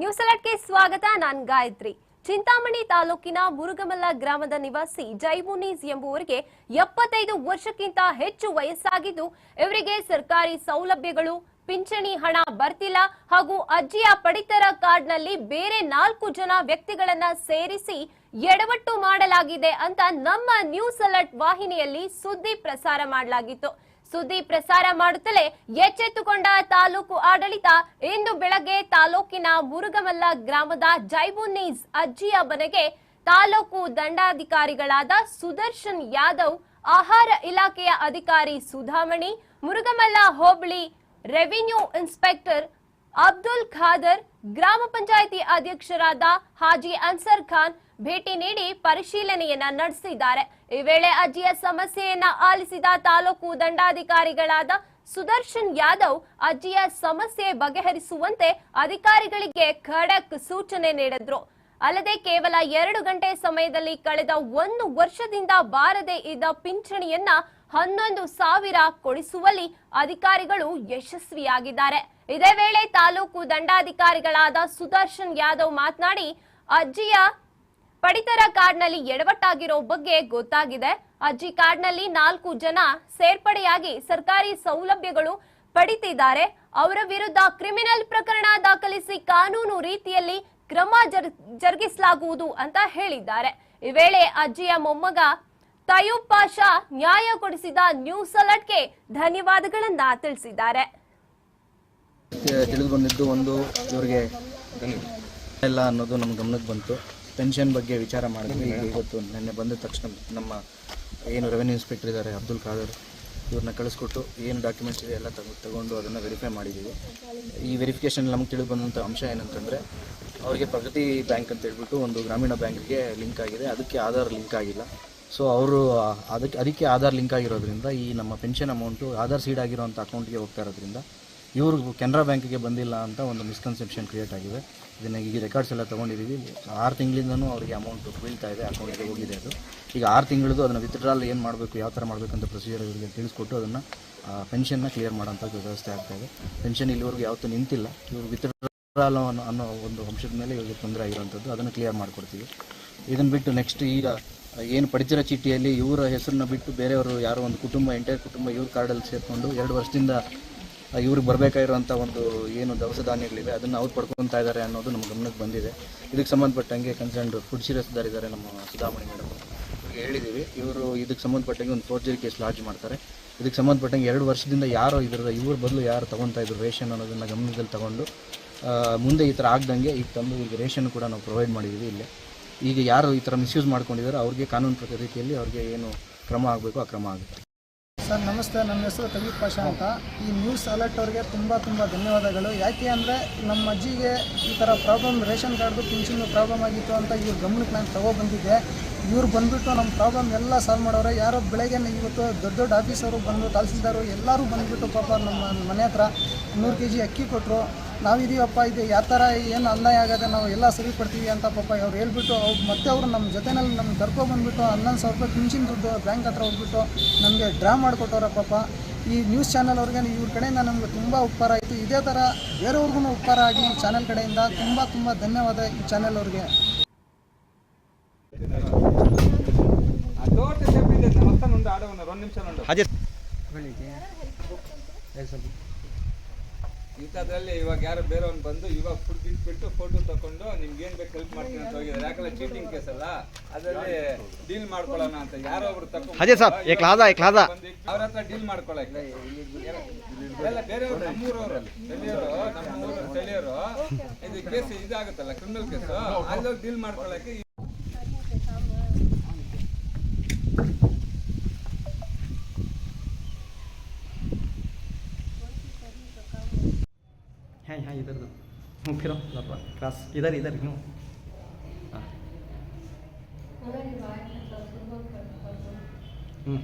News ಅಲರ್ಟ್ಗೆ ಸ್ವಾಗತ, ನಾನು ಗಾಯತ್ರಿ. ಚಿಂತಾಮಣಿ ತಾಲೂಕಿನ ಮುರುಗಮಲ್ಲ ಗ್ರಾಮದ ನಿವಾಸಿ ಜೈಮುನೀಸ್ ಎಂಬುವರಿಗೆ ಎಪ್ಪತ್ತೈದು ವರ್ಷಕ್ಕಿಂತ ಹೆಚ್ಚು ವಯಸ್ಸಾಗಿದ್ದು, ಇವರಿಗೆ ಸರ್ಕಾರಿ ಸೌಲಭ್ಯಗಳು, ಪಿಂಚಣಿ ಹಣ ಬರ್ತಿಲ್ಲ ಹಾಗೂ ಅಜ್ಜಿಯ ಪಡಿತರ ಕಾರ್ಡ್ನಲ್ಲಿ ಬೇರೆ ನಾಲ್ಕು ಜನ ವ್ಯಕ್ತಿಗಳನ್ನ ಸೇರಿಸಿ ಎಡವಟ್ಟು ಮಾಡಲಾಗಿದೆ ಅಂತ ನಮ್ಮ ನ್ಯೂಸ್ ಅಲರ್ಟ್ ವಾಹಿನಿಯಲ್ಲಿ ಸುದ್ದಿ ಪ್ರಸಾರ ಮಾಡಲಾಗಿತ್ತು. ಸುದ್ದಿ ಪ್ರಸಾರ ಮಾಡುತ್ತಲೇ ಎಚ್ಚೆತ್ತುಕೊಂಡ ತಾಲೂಕು ಆಡಳಿತ ಇಂದು ಬೆಳಗ್ಗೆ ತಾಲೂಕಿನ ಮುರುಗಮಲ್ಲ ಗ್ರಾಮದ ಜೈಬುನೀಸ್ ಅಜ್ಜಿಯ ಮನೆಗೆ ತಾಲೂಕು ದಂಡಾಧಿಕಾರಿಗಳಾದ ಸುದರ್ಶನ್ ಯಾದವ್, ಆಹಾರ ಇಲಾಖೆಯ ಅಧಿಕಾರಿ ಸುಧಾಮಣಿ, ಮುರುಗಮಲ್ಲ ಹೋಬಳಿ ರೆವಿನ್ಯೂ ಇನ್ಸ್ಪೆಕ್ಟರ್ ಅಬ್ದುಲ್ ಖಾದರ್ ಗ್ರಾಮ ಪಂಚಾಯಿತಿ ಅಧ್ಯಕ್ಷರಾದ ಹಾಜಿ ಅನ್ಸರ್ ಖಾನ್ ಭೇಟಿ ನೀಡಿ ಪರಿಶೀಲನೆಯನ್ನ ನಡೆಸಿದ್ದಾರೆ. ಈ ವೇಳೆ ಅಜ್ಜಿಯ ಸಮಸ್ಯೆಯನ್ನ ಆಲಿಸಿದ ತಾಲೂಕು ದಂಡಾಧಿಕಾರಿಗಳಾದ ಸುದರ್ಶನ್ ಯಾದವ್ ಅಜ್ಜಿಯ ಸಮಸ್ಯೆ ಬಗೆಹರಿಸುವಂತೆ ಅಧಿಕಾರಿಗಳಿಗೆ ಖಡಕ್ ಸೂಚನೆ ನೀಡಿದ್ರು. ಅಲ್ಲದೆ ಕೇವಲ ಎರಡು ಗಂಟೆ ಸಮಯದಲ್ಲಿ ಕಳೆದ ಒಂದು ವರ್ಷದಿಂದ ಬಾರದೆ ಇದ್ದ ಪಿಂಚಣಿಯನ್ನ ಹನ್ನೊಂದು ಸಾವಿರ ಕೊಡಿಸುವಲ್ಲಿ ಅಧಿಕಾರಿಗಳು ಯಶಸ್ವಿಯಾಗಿದ್ದಾರೆ. ಇದೇ ವೇಳೆ ತಾಲೂಕು ದಂಡಾಧಿಕಾರಿಗಳಾದ ಸುದರ್ಶನ್ ಯಾದವ್ ಮಾತನಾಡಿ, ಅಜ್ಜಿಯ ಪಡಿತರ ಕಾರ್ಡ್ನಲ್ಲಿ ಎಡವಟ್ಟಾಗಿರೋ ಬಗ್ಗೆ ಗೊತ್ತಾಗಿದೆ. ಅಜ್ಜಿ ಕಾರ್ಡ್ನಲ್ಲಿ ನಾಲ್ಕು ಜನ ಸೇರ್ಪಡೆಯಾಗಿ ಸರ್ಕಾರಿ ಸೌಲಭ್ಯಗಳು ಪಡಿತಿದ್ದಾರೆ. ಅವರ ವಿರುದ್ಧ ಕ್ರಿಮಿನಲ್ ಪ್ರಕರಣ ದಾಖಲಿಸಿ ಕಾನೂನು ರೀತಿಯಲ್ಲಿ ಕ್ರಮ ಜರ್- ಜರುಗಿಸಲಾಗುವುದು ಅಂತ ಹೇಳಿದ್ದಾರೆ. ಈ ವೇಳೆ ಅಜ್ಜಿಯ ಮೊಮ್ಮಗ ತಯೂಬ್ ಪಾಷಾ ನ್ಯಾಯ ಕೊಡಿಸಿದ ನ್ಯೂಸ್ ಅಲರ್ಟ್ಗೆ ಧನ್ಯವಾದಗಳನ್ನ ತಿಳಿಸಿದ್ದಾರೆ. ತಿಳಿದು ಬಂದಿದ್ದು ಒಂದು ಇವರಿಗೆ ಎಲ್ಲ ಅನ್ನೋದು ನಮ್ಮ ಗಮನಕ್ಕೆ ಬಂತು. ಪೆನ್ಷನ್ ಬಗ್ಗೆ ವಿಚಾರ ಮಾಡಿದ್ವಿ. ಇವತ್ತು ನಿನ್ನೆ ಬಂದ ತಕ್ಷಣ ನಮ್ಮ ಏನು ರೆವೆನ್ಯೂ ಇನ್ಸ್ಪೆಕ್ಟರ್ ಇದ್ದಾರೆ, ಅಬ್ದುಲ್ ಖಾದರ್ ಇವ್ರನ್ನ ಕಳಿಸ್ಕೊಟ್ಟು ಏನು ಡಾಕ್ಯುಮೆಂಟ್ಸ್ ಇದೆ ಎಲ್ಲ ತಗೊ ತಗೊಂಡು ಅದನ್ನು ವೆರಿಫೈ ಮಾಡಿದ್ದೀವಿ. ಈ ವೆರಿಫಿಕೇಷನ್ ನಮ್ಗೆ ತಿಳಿದು ಬಂದಂಥ ಅಂಶ ಏನಂತಂದರೆ, ಅವರಿಗೆ ಪ್ರಗತಿ ಬ್ಯಾಂಕ್ ಅಂತ ಹೇಳ್ಬಿಟ್ಟು ಒಂದು ಗ್ರಾಮೀಣ ಬ್ಯಾಂಕ್ಗೆ ಲಿಂಕ್ ಆಗಿದೆ. ಅದಕ್ಕೆ ಆಧಾರ್ ಲಿಂಕ್ ಆಗಿಲ್ಲ. ಸೊ ಅವರು ಅದಕ್ಕೆ ಅದಕ್ಕೆ ಆಧಾರ್ ಲಿಂಕ್ ಆಗಿರೋದ್ರಿಂದ ಈ ನಮ್ಮ ಪೆನ್ಷನ್ ಅಮೌಂಟು ಆಧಾರ್ ಸೀಡ್ ಆಗಿರೋಂಥ ಅಕೌಂಟ್ಗೆ ಹೋಗ್ತಾ ಇರೋದ್ರಿಂದ ಇವರು ಕೆನರಾ ಬ್ಯಾಂಕಿಗೆ ಬಂದಿಲ್ಲ ಅಂತ ಒಂದು ಮಿಸ್ಕನ್ಸೆಪ್ಷನ್ ಕ್ರಿಯೇಟ್ ಆಗಿದೆ. ಇದನ್ನ ಈಗ ರೆಕಾರ್ಡ್ಸ್ ಎಲ್ಲ ತೊಗೊಂಡಿದ್ದೀವಿ ಆರು ತಿಂಗಳಿಂದನೂ ಅವರಿಗೆ ಅಮೌಂಟ್ ಬೀಳ್ತಾ ಇದೆ ಅಕೌಂಟ್ಗೆ ಹೋಗಿದೆ ಅದು. ಈಗ ಆರು ತಿಂಗಳದು ಅದನ್ನು ವಿತ್ಡ್ರಾಲ್ ಏನು ಮಾಡಬೇಕು, ಯಾವ ಥರ ಮಾಡಬೇಕು ಅಂತ ಪ್ರೊಸೀಜರ್ ಇವರಿಗೆ ತಿಳಿಸ್ಕೊಟ್ಟು ಅದನ್ನು ಪೆನ್ಷನ್ನ ಕ್ಲಿಯರ್ ಮಾಡೋಂಥ ವ್ಯವಸ್ಥೆ ಆಗ್ತಾ ಇದೆ. ಪೆನ್ಷನ್ ಇಲ್ಲಿವರೆಗೂ ಯಾವತ್ತೂ ನಿಂತಿಲ್ಲ. ಇವರು ವಿತ್ಡ್ರಾಲ್ ಅನ್ನೋ ಅನ್ನೋ ಒಂದು ಅಂಶದ ಮೇಲೆ ಇವರಿಗೆ ತೊಂದರೆ ಆಗಿರೋಂಥದ್ದು ಅದನ್ನು ಕ್ಲಿಯರ್ ಮಾಡಿಕೊಡ್ತೀವಿ. ಇದನ್ನು ಬಿಟ್ಟು ನೆಕ್ಸ್ಟ್ ಈಗ ಏನು ಪಡಿತಿರೋ ಚೀಟಿಯಲ್ಲಿ ಇವರ ಹೆಸರನ್ನ ಬಿಟ್ಟು ಬೇರೆಯವರು ಯಾರೋ ಒಂದು ಕುಟುಂಬ ಎಂಟೈರ್ ಕುಟುಂಬ ಇವ್ರ ಕಾರ್ಡಲ್ಲಿ ಸೇರಿಕೊಂಡು ಎರಡು ವರ್ಷದಿಂದ ಇವ್ರಿಗೆ ಬರಬೇಕಾಗಿರುವಂಥ ಒಂದು ಏನು ದವಸ ಧಾನ್ಯಗಳಿವೆ ಅದನ್ನು ಅವ್ರು ಪಡ್ಕೊತಾ ಇದ್ದಾರೆ ಅನ್ನೋದು ನಮ್ಮ ಗಮನಕ್ಕೆ ಬಂದಿದೆ. ಇದಕ್ಕೆ ಸಂಬಂಧಪಟ್ಟಂಗೆ ಕನ್ಸರ್ನ್ಡ್ ಫುಡ್ ಶಿರಸ್ದಾರ್ ಇದ್ದಾರೆ ನಮ್ಮ ಸುಧಾಮಣಿ ಮೇಡಮ್. ಇವ್ರಿಗೆ ಹೇಳಿದ್ದೀವಿ ಇವರು ಇದಕ್ಕೆ ಸಂಬಂಧಪಟ್ಟಂಗೆ ಒಂದು ಫೋರ್ಜರಿ ಕೇಸ್ ಲಾಡ್ಜ್ ಮಾಡ್ತಾರೆ. ಇದಕ್ಕೆ ಸಂಬಂಧಪಟ್ಟಂಗೆ ಎರಡು ವರ್ಷದಿಂದ ಯಾರೋ ಇದ್ರ ಇವ್ರ ಬದಲು ಯಾರು ತೊಗೊತಾ ಇದ್ರು ರೇಷನ್ ಅನ್ನೋದನ್ನು ಗಮನದಲ್ಲಿ ತಗೊಂಡು ಮುಂದೆ ಈ ಥರ ಆಗ್ದಂಗೆ ಈಗ ತಂದು ಈಗ ರೇಷನ್ ಕೂಡ ನಾವು ಪ್ರೊವೈಡ್ ಮಾಡಿದ್ದೀವಿ ಇಲ್ಲೇ. ಈಗ ಯಾರು ಈ ಥರ ಮಿಸ್ಯೂಸ್ ಮಾಡ್ಕೊಂಡಿದ್ದಾರೆ ಅವ್ರಿಗೆ ಕಾನೂನು ರೀತಿಯಲ್ಲಿ ಅವ್ರಿಗೆ ಏನು ಕ್ರಮ ಆಗಬೇಕು ಆ ಕ್ರಮ ಆಗುತ್ತೆ ಸರ್, ನಮಸ್ತೆ. ನನ್ನ ಹೆಸರು ತಗೀಪ್ ಪಾಷಾ ಅಂತ. ಈ ನ್ಯೂಸ್ ಅಲರ್ಟ್ ಅವ್ರಿಗೆ ತುಂಬ ತುಂಬ ಧನ್ಯವಾದಗಳು. ಯಾಕೆ ಅಂದರೆ ನಮ್ಮ ಅಜ್ಜಿಗೆ ಈ ಥರ ಪ್ರಾಬ್ಲಮ್ ರೇಷನ್ ಕಾರ್ಡ್ದು ಪಿಂಚಿನ ಪ್ರಾಬ್ಲಮ್ ಆಗಿತ್ತು ಅಂತ ಇವ್ರ ಗಮನಕ್ಕೆ ನಾನು ತಗೊಬಂದಿದ್ದೆ ಇವ್ರು ಬಂದುಬಿಟ್ಟು ನಮ್ಮ ಪ್ರಾಬ್ಲಮ್ ಎಲ್ಲ ಸಾಲ್ವ್ ಮಾಡೋರೆ. ಯಾರೋ ಬೆಳಗ್ಗೆ ಇವತ್ತು ದೊಡ್ಡ ದೊಡ್ಡ ಆಫೀಸರು ಬಂದು ತಹಸೀಲ್ದಾರು ಎಲ್ಲರೂ ಬಂದುಬಿಟ್ಟು ಪಾಪ ನಮ್ಮ ಮನೆ ಹತ್ರ ನೂರು ಕೆ ಜಿ ಅಕ್ಕಿ ಕೊಟ್ಟರು ನಾವಿದೀವಪ್ಪ ಇದು ಯಾವ ಥರ ಏನು ಅನ್ಯಾಯ ಆಗದೆ ನಾವು ಎಲ್ಲ ಸರಿಪಡ್ತೀವಿ ಅಂತ ಪಾಪ ಅವ್ರು ಹೇಳ್ಬಿಟ್ಟು ಅವ್ರು ಮತ್ತೆ ಅವರು ನಮ್ಮ ಜೊತೆನಲ್ಲಿ ನಮ್ಮ ಕರ್ಕೊಬಂದ್ಬಿಟ್ಟು ಹನ್ನೊಂದು ಸಾವಿರ ರೂಪಾಯಿ ಪಿಂಚಿನ ದುಡ್ಡು ಬ್ಯಾಂಕ್ ಹತ್ರ ಹೋಗ್ಬಿಟ್ಟು ನಮಗೆ ಡ್ರಾ ಮಾಡಿಕೊಟ್ಟವ್ರ ಪಾಪ. ಈ ನ್ಯೂಸ್ ಚಾನಲ್ ಅವ್ರಿಗೆ ಇವ್ರ ಕಡೆಯಿಂದ ನಮಗೆ ತುಂಬ ಉಪಕಾರ ಆಯಿತು. ಇದೇ ಥರ ಬೇರೆಯವ್ರಿಗೂ ಉಪಕಾರ ಆಗಿ ಈ ಚಾನಲ್ ಕಡೆಯಿಂದ. ತುಂಬ ತುಂಬ ಧನ್ಯವಾದ ಈ ಚಾನಲ್ ಅವ್ರಿಗೆ. ತೋಟ ಇಂಥದ್ರಲ್ಲಿ ಇವಾಗ ಯಾರೋ ಬೇರೆಯವ್ನು ಬಂದು ಇವಾಗ ಫುಡ್ ಬಿಟ್ಬಿಟ್ಟು ಫೋಟೋ ತಕೊಂಡು ನಿಮ್ಗೆ ಏನು ಬೇಕು ಹೆಲ್ಪ್ ಮಾಡ್ತೀನಿ ಅಂತ ಹೋಗಿದ್ದಾರೆ. ಯಾಕಂದ್ರೆ ಚೀಟಿಂಗ್ ಕೇಸ್ ಅಲ್ಲ? ಅದರಲ್ಲಿ ಡೀಲ್ ಮಾಡ್ಕೊಳ್ಳೋಣ ಅಂತ. ಯಾರೋ ಒಬ್ರು ತಗೊಂಡು ಅಜಯ್ ಸಾಬ್ ಏಕ್ ಲಾದ ಏಕ್ ಲಾದ ಅವ್ರ ಹತ್ರ ಡೀಲ್ ಮಾಡ್ಕೊಳಕ್ಕೆ. ಎಲ್ಲ ಬೇರೆಯವರು ನಮ್ಮೂರವರು ಸ್ಥಳೀಯರು ನಮ್ಮೂರು ಸ್ಥಳೀಯರು ಇದು ಕೇಸ್ ಇದಾಗುತ್ತಲ್ಲ ಕ್ರಿಮಿನಲ್ ಕೇಸು ಅಲ್ಲಿ ಡೀಲ್ ಮಾಡ್ಕೊಳಕ್ಕೆ फिरो लपा क्रॉस इधर इधर यूँ हाँ हम्म